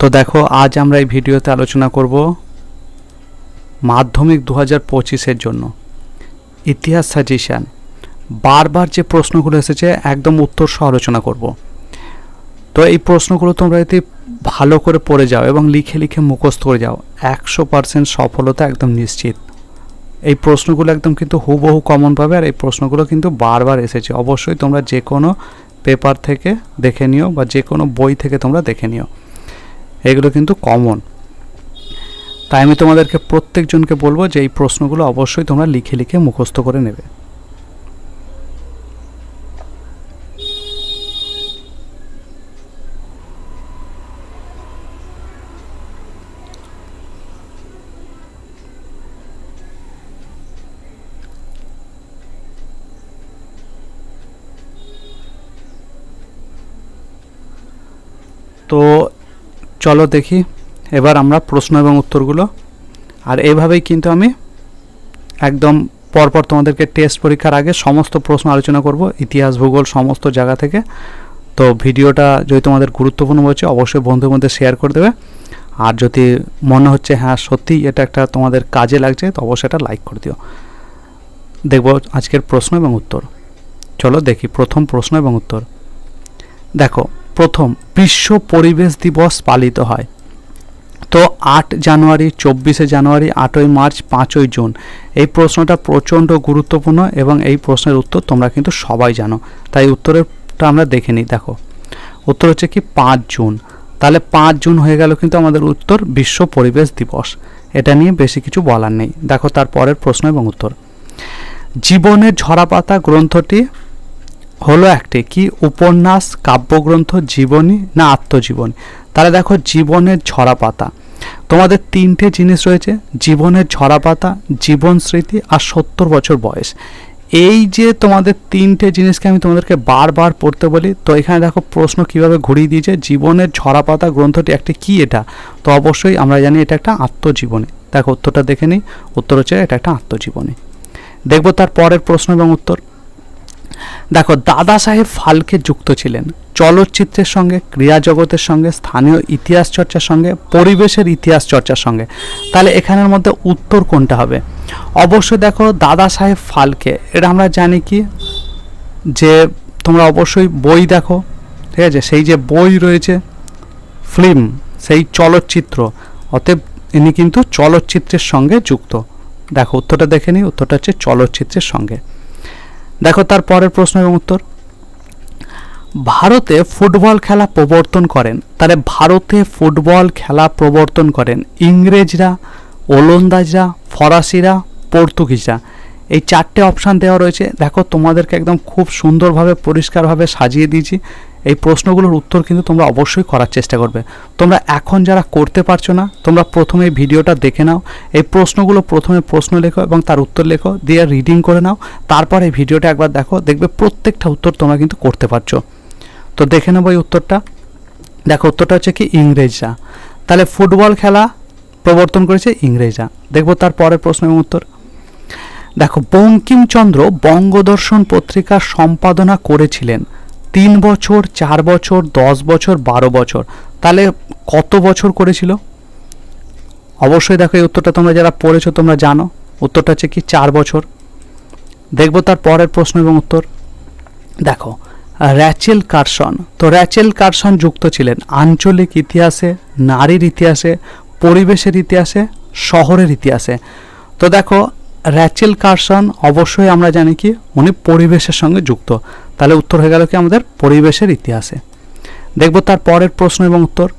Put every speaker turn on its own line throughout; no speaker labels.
তো দেখো, আজ আমরা এই ভিডিওতে আলোচনা করব মাধ্যমিক দু হাজার পঁচিশের জন্য। ইতিহাস সাজেশান বারবার যে প্রশ্নগুলো এসেছে, একদম উত্তর সহ আলোচনা করব। তো এই প্রশ্নগুলো তোমরা যদি ভালো করে পড়ে যাও এবং লিখে লিখে মুখস্থ করে যাও, একশো পার্সেন্ট সফলতা একদম নিশ্চিত। এই প্রশ্নগুলো একদম কিন্তু হুবহু কমন পাবে আর এই প্রশ্নগুলো কিন্তু বারবার এসেছে। অবশ্যই তোমরা যে কোনো পেপার থেকে দেখে নিও বা যে কোনো বই থেকে তোমরা দেখে নিও। এগুলো কিন্তু কমন তাই আমি তোমাদেরকে প্রত্যেকজনকে বলব যে এই প্রশ্নগুলো অবশ্যই তোমরা লিখে লিখে মুখস্থ করে নেবে। তো চলো দেখি। এবার আমরা প্রশ্ন এবং উত্তরগুলো। আর এইভাবেই কিন্তু আমি একদম পরপর তোমাদেরকে টেস্ট পরীক্ষার আগে সমস্ত প্রশ্ন আলোচনা করব, ইতিহাস, ভূগোল, সমস্ত জায়গা থেকে। তো ভিডিওটা যদি তোমাদের গুরুত্বপূর্ণ হচ্ছে অবশ্যই বন্ধুর মধ্যে শেয়ার করে দেবে। আর যদি মনে হচ্ছে হ্যাঁ সত্যিই এটা একটা তোমাদের কাজে লাগছে, তো অবশ্যই এটা লাইক করে দিও। দেখব আজকের প্রশ্ন এবং উত্তর। চলো দেখি প্রথম প্রশ্ন এবং উত্তর। দেখো প্রথম বিশ্ব পরিবেশ দিবস পালিত হয়। তো আট জানুয়ারি, চব্বিশে জানুয়ারি, আটই মার্চ, পাঁচই জুন। এই প্রশ্নটা প্রচণ্ড গুরুত্বপূর্ণ এবং এই প্রশ্নের উত্তর তোমরা কিন্তু সবাই জানো। তাই উত্তরেরটা আমরা দেখে নিই, দেখো। উত্তর হচ্ছে কি, পাঁচ জুন। তাহলে পাঁচ জুন হয়ে গেল কিন্তু আমাদের উত্তর বিশ্ব পরিবেশ দিবস। এটা নিয়ে বেশি কিছু বলার নেই। দেখো তার পরের প্রশ্ন এবং উত্তর। জীবনের ঝরাপাতা গ্রন্থটি হলো একটি, কি উপন্যাস, কাব্যগ্রন্থ, জীবনী না আত্মজীবনী? তাহলে দেখো জীবনের ঝরা পাতা তোমাদের তিনটে জিনিস রয়েছে, জীবনের ঝরা পাতা জীবন স্মৃতি আর সত্তর বছর বয়স। এই যে তোমাদের তিনটে জিনিসকে আমি তোমাদেরকে বারবার পড়তে বলি, তো এখানে দেখো প্রশ্ন কীভাবে ঘুরিয়ে দিয়েছে, জীবনের ঝরা পাতা গ্রন্থটি একটি কি এটা? তো অবশ্যই আমরা জানি এটা একটা আত্মজীবনী। দেখো উত্তরটা দেখে নিই, উত্তর হচ্ছে এটা একটা আত্মজীবনী। দেখব তার পরের প্রশ্ন এবং উত্তর। দেখো, দাদা সাহেব ফালকে যুক্ত ছিলেন। চলচ্চিত্রের সঙ্গে ক্রীড়া জগতের সঙ্গে, স্থানীয় ইতিহাস চর্চার সঙ্গে, পরিবেশের ইতিহাস চর্চার সঙ্গে। তাহলে এখানের মধ্যে উত্তর কোনটা হবে? অবশ্যই দেখো, দাদা সাহেব ফালকে, এটা আমরা জানি কি? যে তোমরা অবশ্যই বই দেখো, ঠিক আছে? সেই যে বই রয়েছে, ফিল্ম, সেই চলচ্চিত্র, অতএব ইনি কিন্তু চলচ্চিত্রের সঙ্গে যুক্ত। দেখো, উত্তরটা দেখে নিই, উত্তরটা হচ্ছে চলচ্চিত্রের সঙ্গে। দেখো তার পরের প্রশ্ন এবং উত্তর। ভারতে ফুটবল খেলা প্রবর্তন করেন। তাহলে ভারতে ফুটবল খেলা প্রবর্তন করেন ইংরেজরা, ওলন্দাজরা, ফরাসিরা, পর্তুগিজরা। এই চারটে অপশান দেওয়া রয়েছে। দেখো তোমাদেরকে একদম খুব সুন্দরভাবে, পরিষ্কারভাবে সাজিয়ে দিয়েছি। এই প্রশ্নগুলোর উত্তর কিন্তু তোমরা অবশ্যই করার চেষ্টা করবে। তোমরা এখন যারা করতে পারছ না, তোমরা প্রথমে এই ভিডিওটা দেখে নাও, এই প্রশ্নগুলো প্রথমে প্রশ্ন লেখো এবং তার উত্তর লেখো, দিয়ে রিডিং করে নাও, তারপর এই ভিডিওটা একবার দেখো, দেখবে প্রত্যেকটা উত্তর তোমরা কিন্তু করতে পারছ। তো দেখে নেব এই উত্তরটা। দেখো, উত্তরটা হচ্ছে কি ইংরেজরা। তাহলে ফুটবল খেলা প্রবর্তন করেছে ইংরেজরা। দেখব তার পরের প্রশ্ন এবং উত্তর। দেখো, বঙ্কিমচন্দ্র বঙ্গদর্শন পত্রিকা সম্পাদনা করেছিলেন। তিন বছর, চার বছর, দশ বছর, বারো বছর? তাহলে কত বছর করেছিল? অবশ্যই দেখো, এই উত্তরটা তোমরা যারা পড়েছো, তোমরা জানো। উত্তরটা হচ্ছে কি, চার বছর। দেখব তার পরের প্রশ্ন এবং উত্তর। দেখো, র্যাচেল কারসন। তো র্যাচেল কারসন যুক্ত ছিলেন আঞ্চলিক ইতিহাসে, নারীর ইতিহাসে, পরিবেশের ইতিহাসে, শহরের ইতিহাসে। তো দেখো, র্যাচেল কারসন অবশ্যই আমরা জানি কি, উনি পরিবেশের সঙ্গে যুক্ত। তাহলে উত্তর হয়ে গেল কি আমাদের পরিবেশের ইতিহাসে। দেখব তার পরের প্রশ্ন এবং উত্তর।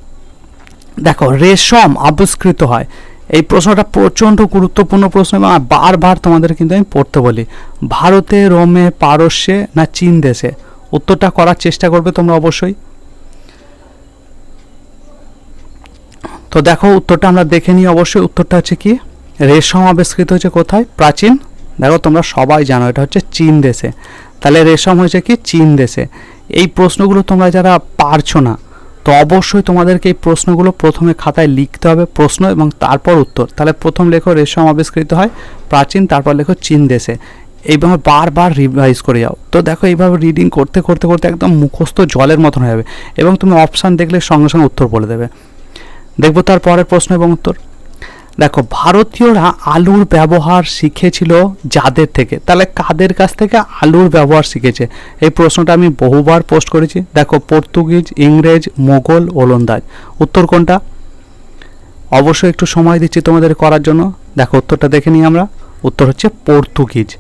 দেখো, রেশম আবিষ্কৃত হয়। এই প্রশ্নটা প্রচণ্ড গুরুত্বপূর্ণ প্রশ্ন এবং বারবার তোমাদের কিন্তু আমি পড়তে বলি। ভারতে, রোমে, পারস্যে না চীন দেশে? উত্তরটা করার চেষ্টা করবে তোমরা অবশ্যই। তো দেখো, উত্তরটা আমরা দেখে নিই অবশ্যই। উত্তরটা হচ্ছে কি? রেশম আবিষ্কৃত হচ্ছে কোথায়? প্রাচীন দেখো, তোমরা সবাই জানো, এটা হচ্ছে চীন দেশে। তাহলে রেশম হয়েছে কি? চীন দেশে। এই প্রশ্নগুলো তোমরা যারা পারছ না, তো অবশ্যই তোমাদেরকে এই প্রশ্নগুলো প্রথমে খাতায় লিখতে হবে প্রশ্ন এবং তারপর উত্তর। তাহলে প্রথম লেখো, রেশম আবিষ্কৃত হয় প্রাচীন, তারপর লেখো চীন দেশে। এইভাবে বারবার রিভাইজ করে যাও। তো দেখো, এইভাবে রিডিং করতে করতে করতে একদম মুখস্থ জলের মতন হয়ে যাবে এবং তুমি অপশান দেখলে সঙ্গে সঙ্গে উত্তর বলে দেবে। দেখব তার পরের প্রশ্ন এবং উত্তর। দেখো, ভারতীয়রা আলুর ব্যবহার শিখেছিল যাদের থেকে? তাহলে কাদের কাছ থেকে আলুর ব্যবহার শিখেছে? এই প্রশ্নটা আমি বহুবার পোস্ট করেছি। দেখো, পর্তুগিজ, ইংরেজ, মোগল, ওলন্দাজ। উত্তর কোনটা? অবশ্যই একটু সময় দিচ্ছি তোমাদের করার জন্য। দেখো, উত্তরটা দেখে নিই আমরা। উত্তর হচ্ছে পর্তুগিজ।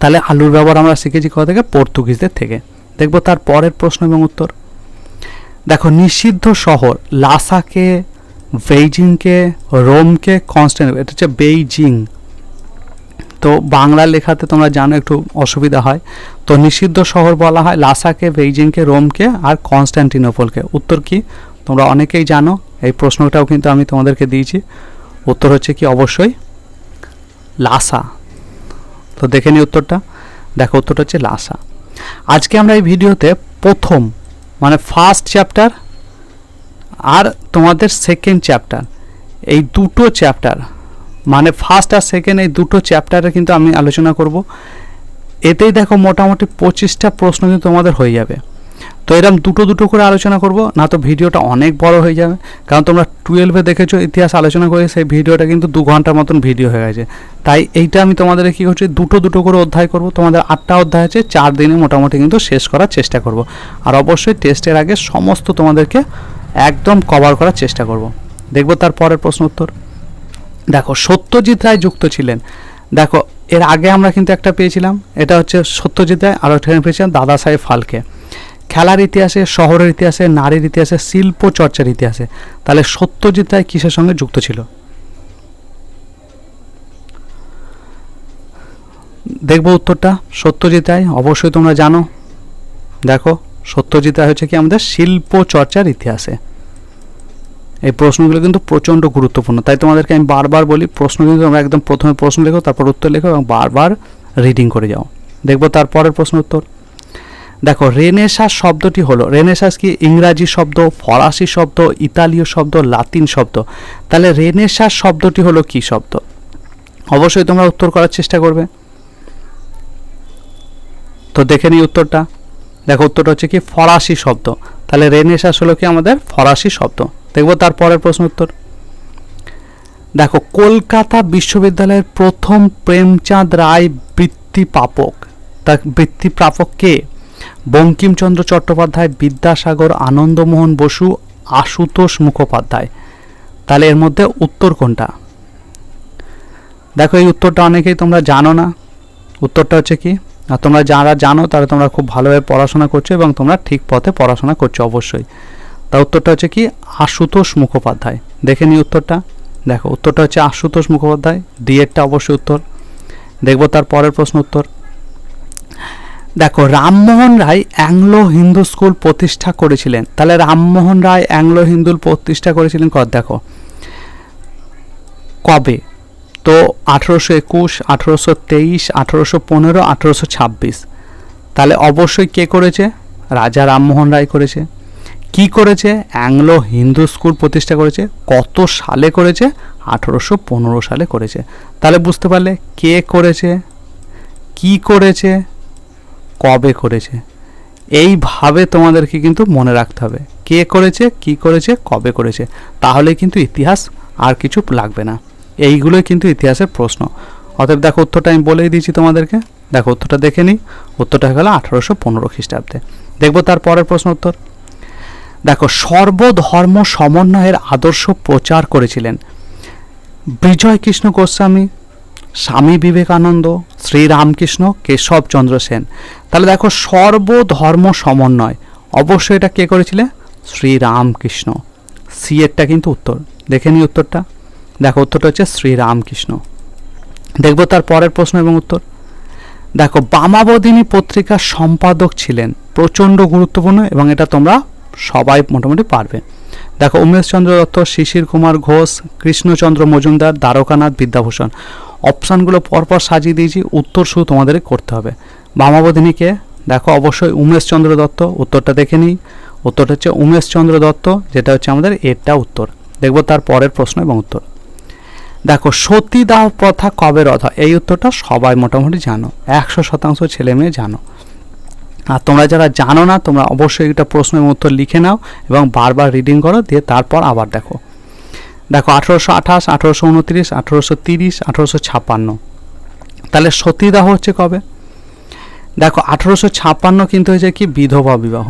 তাহলে আলুর ব্যবহার আমরা শিখেছি কোথা থেকে? পর্তুগিজদের থেকে। দেখব তার পরের প্রশ্ন এবং উত্তর। দেখো, নিষিদ্ধ শহর লাসাকে বেইজিংকে, রোমকে কনস্ট্যান্ট এটা হচ্ছে বেইজিং। তো বাংলা লেখাতে তোমরা জানো একটু অসুবিধা হয়। তো নিষিদ্ধ শহর বলা হয় লাসাকে, বেইজিংকে, রোমকে আর কনস্ট্যান্টিনোপলকে উত্তর কি? তোমরা অনেকেই জানো, এই প্রশ্নটাও কিন্তু আমি তোমাদেরকে দিয়েছি। উত্তর হচ্ছে কি? অবশ্যই লাসা। তো দেখে নিই উত্তরটা। দেখো, উত্তরটা হচ্ছে লাসা। আজকে আমরা এই ভিডিওতে প্রথম মানে ফার্স্ট চ্যাপ্টার আর তোমাদের সেকেন্ড চ্যাপ্টার এই দুটো চ্যাপ্টার মানে ফার্স্ট আর সেকেন্ড এই দুটো চ্যাপ্টারে কিন্তু আমি আলোচনা করব। এতেই দেখো মোটামুটি পঁচিশটা প্রশ্ন কিন্তু তোমাদের হয়ে যাবে। তো এরকম দুটো দুটো করে আলোচনা করব, না তো ভিডিওটা অনেক বড় হয়ে যাবে। কারণ তোমরা টুয়েলভে দেখেছ, ইতিহাস আলোচনা করে সেই ভিডিওটা কিন্তু দু ঘণ্টার মতন ভিডিও হয়ে গেছে। তাই এইটা আমি তোমাদের কী করছি, দুটো দুটো করে অধ্যায় করব। তোমাদের আটটা অধ্যায় আছে, চার দিনে মোটামুটি কিন্তু শেষ করার চেষ্টা করব। আর অবশ্যই টেস্টের আগে সমস্ত তোমাদেরকে একদম কভার করার চেষ্টা করব। দেখব তার পরের প্রশ্ন উত্তর। দেখো, সত্যজিৎ রায় যুক্ত ছিলেন। দেখো, এর আগে আমরা কিন্তু একটা পেয়েছিলাম। এটা হচ্ছে সত্যজিৎ রায়, আর ওখানে পেয়েছিলাম দাদা সাহেব ফালকে। খেলার ইতিহাসে, শহরের ইতিহাসে, নারীর ইতিহাসে, শিল্প চর্চার ইতিহাসে, তাহলে সত্যজিৎ রায় কিসের সঙ্গে যুক্ত ছিল? দেখব উত্তরটা। সত্যজিৎ রায়, অবশ্যই তোমরা জানো। দেখো সত্যজিৎ রায় হচ্ছে কি আমাদের শিল্প চর্চার ইতিহাসে। এই প্রশ্নগুলো কিন্তু প্রচণ্ড গুরুত্বপূর্ণ। তাই তোমাদেরকে আমি বারবার বলি, প্রশ্ন কিন্তু তোমরা একদম প্রথমে প্রশ্ন লেখো, তারপর উত্তর লেখো এবং বারবার রিডিং করে যাও। দেখব তারপরের প্রশ্ন উত্তর। দেখো, রেনেসাস শব্দটি হলো, রেনেসাস কি ইংরাজি শব্দ, ফরাসি শব্দ, ইতালীয় শব্দ, লাতিন শব্দ? তাহলে রেনেসাস শব্দটি হলো কি শব্দ? অবশ্যই তোমরা উত্তর করার চেষ্টা করবে। তো দেখে নিই উত্তরটা। দেখো, উত্তরটা হচ্ছে কি, ফরাসি শব্দ। তাহলে রেনেসাস হলো কি আমাদের? ফরাসি শব্দ। দেখব তার পরের প্রশ্ন উত্তর। দেখো, কলকাতা বিশ্ববিদ্যালয়ের প্রথম প্রেমচাঁদ রায় বৃত্তি প্রাপক তা বৃত্তি প্রাপক কে? বঙ্কিমচন্দ্র চট্টোপাধ্যায়, বিদ্যাসাগর আনন্দমোহন বসু, আশুতোষ মুখোপাধ্যায়। তাহলে এর মধ্যে উত্তর কোনটা? দেখো, এই উত্তরটা অনেকেই তোমরা জানো না। উত্তরটা হচ্ছে কি? আর তোমরা যারা জানো তারা তোমরা খুব ভালোভাবে পড়াশোনা করছ এবং তোমরা ঠিক পথে পড়াশোনা করছ অবশ্যই। তা উত্তরটা হচ্ছে কি? আশুতোষ মুখোপাধ্যায়। দেখে নি উত্তরটা। দেখো, উত্তরটা হচ্ছে আশুতোষ মুখোপাধ্যায়। ডিএডটা অবশ্যই উত্তর। দেখব তার পরের প্রশ্ন উত্তর। দেখো, রামমোহন রায় অ্যাংলো হিন্দু স্কুল প্রতিষ্ঠা করেছিলেন। তাহলে রামমোহন রায় অ্যাংলো হিন্দু প্রতিষ্ঠা করেছিলেন কর, দেখো। কবে? তো আঠেরোশো একুশ, আঠেরোশো তেইশ, আঠেরোশো পনেরো, আঠেরোশো ছাব্বিশ। তাহলে অবশ্যই কে করেছে? রাজা রামমোহন রায় করেছে। কি করেছে? অ্যাংলো হিন্দু স্কুল প্রতিষ্ঠা করেছে। কত সালে করেছে? আঠেরোশো পনেরো সালে করেছে। তাহলে বুঝতে পারলে কে করেছে? কি করেছে? কবে করেছে? এইভাবে তোমাদেরকে কিন্তু মনে রাখতে হবে। কে করেছে? কি করেছে? কবে করেছে? তাহলে কিন্তু ইতিহাস আর কিছু লাগবে না। এইগুলোই কিন্তু ইতিহাসের প্রশ্ন। অতএব দেখো উত্তরটা আমি বলেই দিয়েছি তোমাদেরকে। দেখো উত্তরটা দেখে নিই। উত্তরটা গেল আঠারোশো পনেরো খ্রিস্টাব্দে। দেখব তার পরের প্রশ্ন উত্তর। দেখো, সর্বধর্ম সমন্বয়ের আদর্শ প্রচার করেছিলেন বিজয় কৃষ্ণ গোস্বামী, স্বামী বিবেকানন্দ, শ্রীরামকৃষ্ণ কেশবচন্দ্র সেন। তাহলে দেখো, সর্বধর্ম সমন্বয়। অবশ্যই এটা কে করেছিলেন শ্রীরামকৃষ্ণ। সি এরটা কিন্তু উত্তর। দেখে নিই উত্তরটা। দেখো, উত্তরটা হচ্ছে শ্রীরামকৃষ্ণ দেখব তার পরের প্রশ্ন এবং উত্তর। দেখো বামাবদিনী পত্রিকার সম্পাদক ছিলেন, প্রচণ্ড গুরুত্বপূর্ণ এবং এটা তোমরা সবাই মোটামুটি পারবে। দেখো, উমেশচন্দ্র দত্ত, শিশির কুমার ঘোষ, কৃষ্ণচন্দ্র মজুমদার, দ্বারকানাথ বিদ্যাভূষণ। অপশানগুলো পরপর সাজিয়ে দিয়েছি, উত্তর শুধু তোমাদের করতে হবে। বামাবদিনীকে দেখো, অবশ্যই উমেশচন্দ্র দত্ত, উত্তরটা দেখে নিই। উত্তরটা হচ্ছে উমেশচন্দ্র দত্ত, যেটা হচ্ছে আমাদের এরটা উত্তর। দেখব তার পরের প্রশ্ন এবং উত্তর। দেখো সতীদাহ প্রথা কবে রথ হয়? এই উত্তরটা সবাই মোটামুটি জানো। একশো শতাংশ ছেলে মেয়ে জানো। আর তোমরা যারা জানো না, তোমরা অবশ্যই এটা প্রশ্ন এবং উত্তর লিখে নাও এবং বারবার রিডিং করো, দিয়ে তারপর আবার দেখো। দেখো, আঠেরোশো আঠাশ, আঠেরোশো উনত্রিশ, আঠেরোশো তিরিশ, আঠেরোশো ছাপ্পান্ন। তাহলে সতীদাহ হচ্ছে কবে? দেখো, আঠেরোশো ছাপ্পান্ন কিন্তু হয়েছে কি? বিধবা বিবাহ।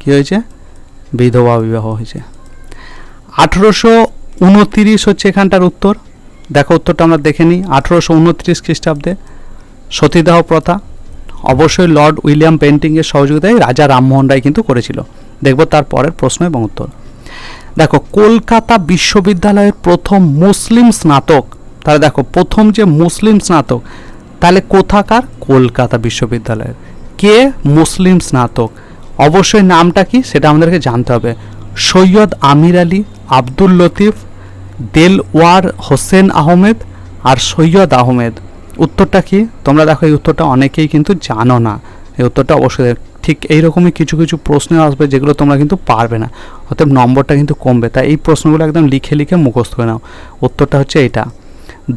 কি হয়েছে? বিধবা বিবাহ হয়েছে। আঠেরোশো উনতিরিশ হচ্ছে এখানটার উত্তর। দেখো উত্তরটা আমরা দেখে নিই। আঠেরোশো উনত্রিশ খ্রিস্টাব্দে সতীদাহ প্রথা। অবশ্যই লর্ড উইলিয়াম পেন্টিংয়ের সহযোগিতায় রাজা রামমোহন রায় কিন্তু করেছিল। দেখব তার পরের প্রশ্ন এবং উত্তর। দেখো, কলকাতা বিশ্ববিদ্যালয়ের প্রথম মুসলিম স্নাতক, তাহলে দেখো, প্রথম যে মুসলিম স্নাতক, তাহলে কোথাকার? কলকাতা বিশ্ববিদ্যালয়ের। কে? মুসলিম স্নাতক। অবশ্যই নামটা কি? সেটা আমাদেরকে জানতে হবে। সৈয়দ আমির আলী, আব্দুল লতিফ দেলওয়ার হোসেন আহমেদ আর সৈয়দ আহমেদ। উত্তরটা কি? তোমরা দেখো, এই উত্তরটা অনেকেই কিন্তু জানো না। এই উত্তরটা অবশ্যই ঠিক এইরকমই কিছু কিছু প্রশ্ন আসবে যেগুলো তোমরা কিন্তু পারবে না। অতএব নম্বরটা কিন্তু কমবে। তাই এই প্রশ্নগুলো একদম লিখে লিখে মুখস্থ করে নাও। উত্তরটা হচ্ছে এটা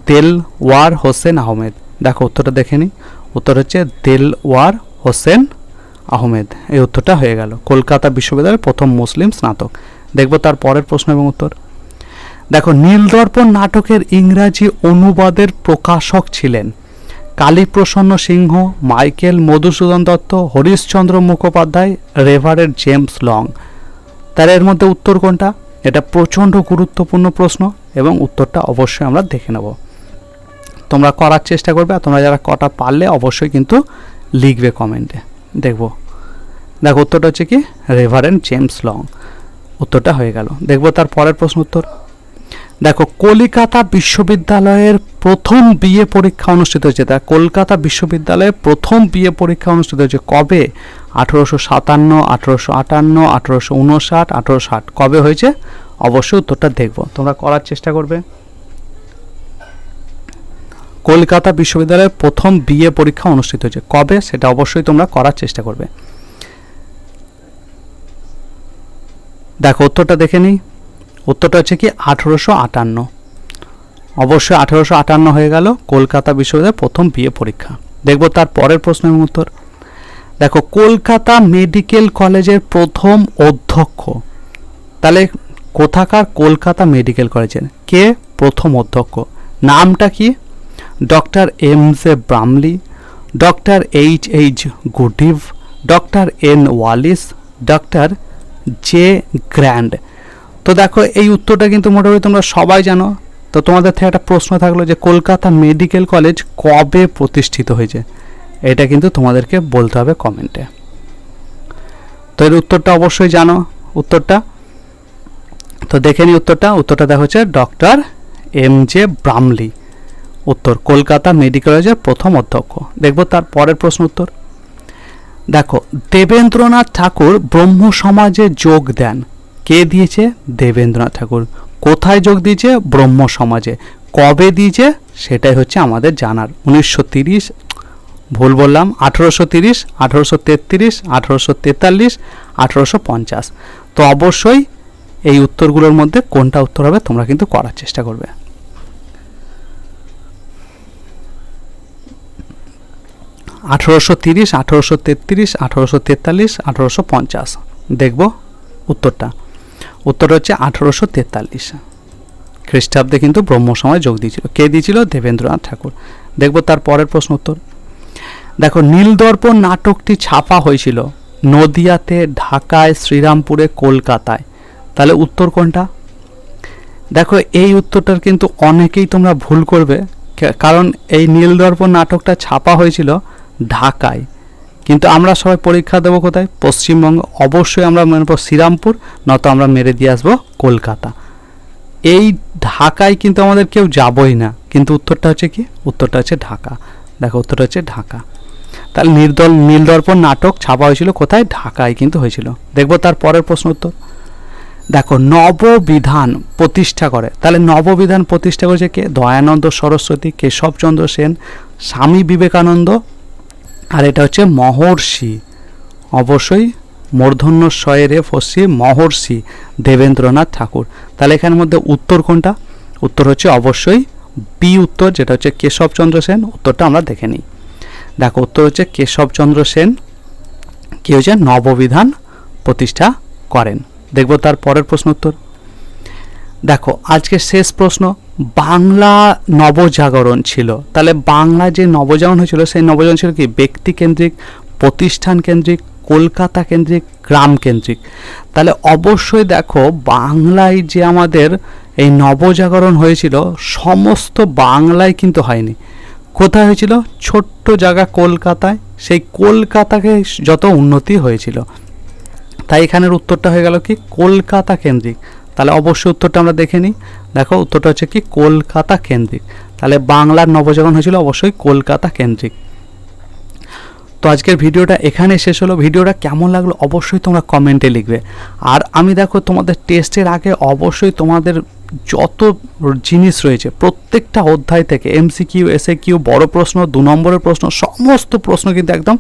দেলওয়ার হোসেন আহমেদ। দেখো, উত্তরটা দেখে নিই উত্তর হচ্ছে দেলওয়ার হোসেন আহমেদ। এই উত্তরটা হয়ে গেল। কলকাতা বিশ্ববিদ্যালয়ের প্রথম মুসলিম স্নাতক। দেখব তার পরের প্রশ্ন এবং উত্তর। দেখো, নীলদর্পণ নাটকের ইংরাজি অনুবাদের প্রকাশক ছিলেন কালীপ্রসন্ন সিংহ, মাইকেল মধুসূদন দত্ত, হরিশচন্দ্র মুখোপাধ্যায় রেভারের জেমস লং। তার এর মধ্যে উত্তর কোনটা? এটা প্রচণ্ড গুরুত্বপূর্ণ প্রশ্ন এবং উত্তরটা অবশ্যই আমরা দেখে নেব। তোমরা করার চেষ্টা করবে আর তোমরা যারা কটা পারলে অবশ্যই কিন্তু লিখবে কমেন্টে। দেখব। দেখো, উত্তরটা হচ্ছে কি? Reverend James Long. উত্তরটা হয়ে গেল। দেখব তার পরের প্রশ্ন উত্তর। দেখো, কলিকাতা বিশ্ববিদ্যালয়ের প্রথম বিএ পরীক্ষা অনুষ্ঠিত হয়েছে। তা কলকাতা বিশ্ববিদ্যালয়ে প্রথম বিএ পরীক্ষা অনুষ্ঠিত হয়েছে কবে? আঠেরোশো সাতান্ন, আঠেরোশো আটান্ন, আঠেরোশো উনষাট, আঠেরোশো ষাট। কবে হয়েছে? অবশ্যই উত্তরটা দেখব। তোমরা করার চেষ্টা করবে। কলকাতা বিশ্ববিদ্যালয়ের প্রথম বিএ পরীক্ষা অনুষ্ঠিত হয়েছে কবে? সেটা অবশ্যই তোমরা করার চেষ্টা করবে। দেখো, উত্তরটা দেখে নিই। উত্তরটা হচ্ছে কি আঠেরোশো আটান্ন। অবশ্যই আঠেরোশো আটান্ন হয়ে গেল কলকাতা বিশ্ববিদ্যালয়ের প্রথম বিএ পরীক্ষা। দেখব তার পরের প্রশ্ন এবং উত্তর। দেখো, কলকাতা মেডিকেল কলেজের প্রথম অধ্যক্ষ। তাহলে কোথাকার কলকাতা মেডিকেল কলেজের? কে? প্রথম অধ্যক্ষ। নামটা কি? Doctor M J Bramley, doctor H H Goodeve, doctor N Wallis, doctor J Grant. তো দেখো, এই উত্তরটা কিন্তু মোটামুটি তোমরা সবাই জানো। তো তোমাদের থেকে একটা প্রশ্ন থাকল যে, কলকাতা মেডিকেল কলেজ কবে প্রতিষ্ঠিত হয়েছে? এটা কিন্তু তোমাদেরকে বলতে হবে কমেন্টে। তো এর উত্তরটা অবশ্যই জানো, উত্তরটা। তো দেখে নি উত্তরটা। উত্তরটা দেখা হচ্ছে ডক্টর এম জে ব্রামলি। উত্তর, কলকাতা মেডিকেল কলেজের প্রথম অধ্যক্ষ। দেখব তার পরের প্রশ্ন উত্তর। দেখো, দেবেন্দ্রনাথ ঠাকুর ব্রহ্ম সমাজে যোগ দেন। কে দিয়েছে? দেবেন্দ্রনাথ ঠাকুর। কোথায় যোগ দিয়েছে? ব্রহ্ম সমাজে। কবে দিয়েছে? সেটাই হচ্ছে আমাদের জানার। উনিশশো তিরিশ, ভুল বললাম, আঠেরোশো তিরিশ, আঠেরোশো তেত্রিশ, আঠেরোশো তেতাল্লিশ, আঠেরোশো পঞ্চাশ। তো অবশ্যই এই উত্তরগুলোর মধ্যে কোনটা উত্তর হবে তোমরা কিন্তু করার চেষ্টা করবে। আঠেরোশো তিরিশ, আঠেরোশো তেত্রিশ, আঠেরোশো তেতাল্লিশ, আঠেরোশো পঞ্চাশ। দেখব উত্তরটা। উত্তর হচ্ছে আঠেরোশো তেতাল্লিশ। খ্রিস্টাব্দে কিন্তু ব্রহ্ম সময় যোগ দিয়েছিল। কে দিয়েছিল? দেবেন্দ্রনাথ ঠাকুর। দেখব তার পরের প্রশ্ন উত্তর। দেখো, নীলদর্পণ নাটকটি ছাপা হয়েছিল নদিয়াতে, ঢাকায়, শ্রীরামপুরে, কলকাতায়। তাহলে উত্তর কোনটা? দেখো, এই উত্তরটার কিন্তু অনেকেই তোমরা ভুল করবে কারণ এই নীলদর্পণ নাটকটা ছাপা হয়েছিল ঢাকায়। কিন্তু আমরা সবাই পরীক্ষা দেবো কোথায়? পশ্চিমবঙ্গ। অবশ্যই আমরা মনে করব শ্রীরামপুর, নয়তো আমরা মেরে দিয়ে আসব কলকাতা। এই ঢাকায় কিন্তু আমাদের কেউ যাবই না। কিন্তু উত্তরটা হচ্ছে কি? উত্তরটা হচ্ছে ঢাকা। দেখো, উত্তরটা হচ্ছে ঢাকা। তাহলে নির্দল, নীলদর্পণ নাটক ছাপা হয়েছিল কোথায়? ঢাকায় কিন্তু হয়েছিল। দেখব তার পরের প্রশ্ন উত্তর। দেখো, নববিধান প্রতিষ্ঠা করে। তাহলে নববিধান প্রতিষ্ঠা করেছে কে? দয়ানন্দ সরস্বতী, কেশবচন্দ্র সেন, স্বামী বিবেকানন্দ আর এটা হচ্ছে মহর্ষি। অবশ্যই মূর্ধন্য শয়েরে ফসি মহর্ষি দেবেন্দ্রনাথ ঠাকুর। তাহলে এখানের মধ্যে উত্তর কোনটা? উত্তর হচ্ছে অবশ্যই বি উত্তর, যেটা হচ্ছে কেশবচন্দ্র সেন। উত্তরটা আমরা দেখে নিই। দেখো, উত্তর হচ্ছে কেশবচন্দ্র সেন। কি হয়েছে? নববিধান প্রতিষ্ঠা করেন। দেখব তার পরের প্রশ্ন উত্তর। দেখো, আজকে শেষ প্রশ্ন। বাংলা নবজাগরণ ছিল। তাহলে বাংলা যে নবজাগরণ হয়েছিল, সেই নবজাগরণ ছিল কি? ব্যক্তি কেন্দ্রিক, প্রতিষ্ঠান কেন্দ্রিক, কলকাতা কেন্দ্রিক, গ্রাম কেন্দ্রিক। তাহলে অবশ্যই দেখো, বাংলায় যে আমাদের এই নবজাগরণ হয়েছিল, সমস্ত বাংলায় কিন্তু হয়নি। কোথায় হয়েছিল? ছোট্ট জায়গা কলকাতায়। সেই কলকাতাকে যত উন্নতি হয়েছিল। তাই এখানের উত্তরটা হয়ে গেল কি? কলকাতা কেন্দ্রিক। তাহলে অবশ্যই উত্তরটা আমরা দেখে নিই। দেখো, উত্তরটা হচ্ছে কি, কলকাতা কেন্দ্রিক। তাহলে বাংলার নবজাগরণ হয়েছিল অবশ্যই কলকাতা কেন্দ্রিক। তো আজকের ভিডিওটা এখানে শেষ হলো। ভিডিওটা কেমন লাগল অবশ্যই তোমরা কমেন্টে লিখবে। আর আমি দেখো, তোমাদের টেস্টের আগে অবশ্যই তোমাদের যত জিনিস রয়েছে, প্রত্যেকটা অধ্যায় থেকে এমসিকিউ এসএ কিউ বড় প্রশ্ন, দু নম্বরের প্রশ্ন, সমস্ত প্রশ্ন কিন্তু একদম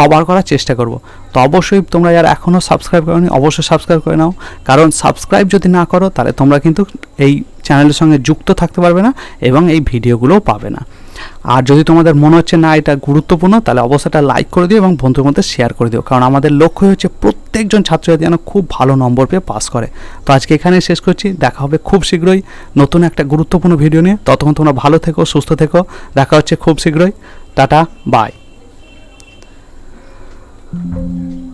কভার করার চেষ্টা করব। তো অবশ্যই তোমরা যারা এখনও সাবস্ক্রাইব করোনি, অবশ্যই সাবস্ক্রাইব করে নাও। কারণ সাবস্ক্রাইব যদি না করো, তাহলে তোমরা কিন্তু এই চ্যানেলের সঙ্গে যুক্ত থাকতে পারবে না এবং এই ভিডিওগুলোও পাবে না। আর যদি তোমাদের মনে হচ্ছে, না, এটা গুরুত্বপূর্ণ তাহলে অবশ্যই লাইক করে দিও এবং বন্ধুর মধ্যে শেয়ার করে দিও। কারণ আমাদের লক্ষ্য হচ্ছে প্রত্যেকজন ছাত্রছাত্রী যেন খুব ভালো নম্বর পেয়ে পাস করে। তো আজকে এখানে শেষ করছি। দেখা হবে খুব শীঘ্রই নতুন একটা গুরুত্বপূর্ণ ভিডিও নিয়ে। ততক্ষণ তোমরা ভালো থেকো, সুস্থ থেকো। দেখা হচ্ছে খুব শীঘ্রই। Tata bye Thank you.